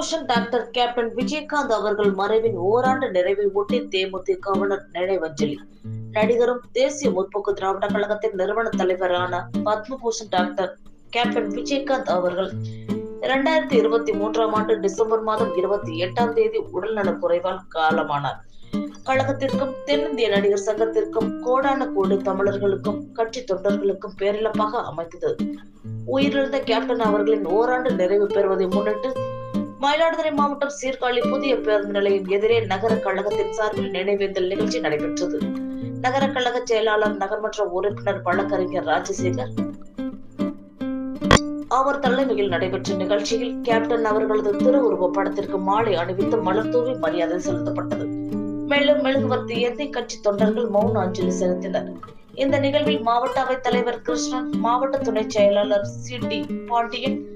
Padma Bhushan doctor captain Vijayakanth அவர்கள் மறைவின் ஓராண்டு நிறைவை ஒட்டி தேமுதிகவினர் நினைவஞ்சலி நடிகரும் தேசிய முற்போக்கு திராவிட கழகத்தின் நிறுவன தலைவரான பத்மபூஷன் டாக்டர் கேப்டன் விஜயகாந்த் அவர்கள் இரண்டாயிரத்தி இருபத்தி மூன்றாம் ஆண்டு டிசம்பர் மாதம் இருபத்தி எட்டாம் தேதி உடல்நலக் குறைவால் காலமானார். கழகத்திற்கும் தென்னிந்திய நடிகர் சங்கத்திற்கும் கோடான கோடு தமிழர்களுக்கும் கட்சி தொண்டர்களுக்கும் பேரிழப்பாக அமைந்தது உயிரிழந்த கேப்டன் அவர்களின் ஓராண்டு நிறைவு பெறுவதை முன்னிட்டு மயிலாடுதுறை மாவட்டம் சீர்காழி புதிய பேருந்து நிலையம் எதிரே நகர கழகத்தின் சார்பில் நினைவேந்தல் நிகழ்ச்சி நடைபெற்றது. நகர கழக செயலாளர் நகர்மன்ற உறுப்பினர் வழக்கறிஞர் ராஜசேகர். அவர் தலைமையில் நடைபெற்ற நிகழ்ச்சியில் கேப்டன் அவர்களது திருவுருவ படத்திற்கு மாலை அணிவித்து மலர் தூவி மரியாதை செலுத்தப்பட்டது. மேலும் மெழுகுவர்த்தி ஏந்தி கட்சி தொண்டர்கள் மௌன அஞ்சலி செலுத்தினர். இந்த நிகழ்வில் மாவட்ட அவைத் தலைவர் கிருஷ்ணன் மாவட்ட துணை செயலாளர் சி டி பாண்டியன்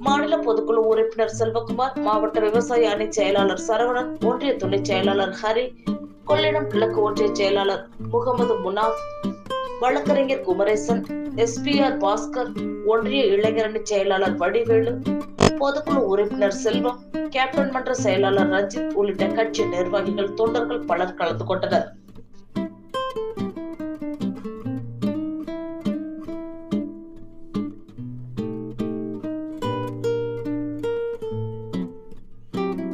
மாநில பொதுக்குழு உறுப்பினர் செல்வகுமார் மாவட்ட விவசாய அணி செயலாளர் சரவணன் ஒன்றிய துணை செயலாளர் ஹரி கொள்ளிடம் கிழக்கு ஒன்றிய செயலாளர் முகமது முனாஃப் வழக்கறிஞர் குமரேசன் எஸ்பிஆர் பாஸ்கர் ஒன்றிய இளைஞரணி செயலாளர் வடிவேலு பொதுக்குழு உறுப்பினர் செல்வம் கேப்டன் மன்ற செயலாளர் ரஞ்சித் உள்ளிட்ட கட்சி நிர்வாகிகள் தொண்டர்கள் பலர் கலந்து கொண்டனர்.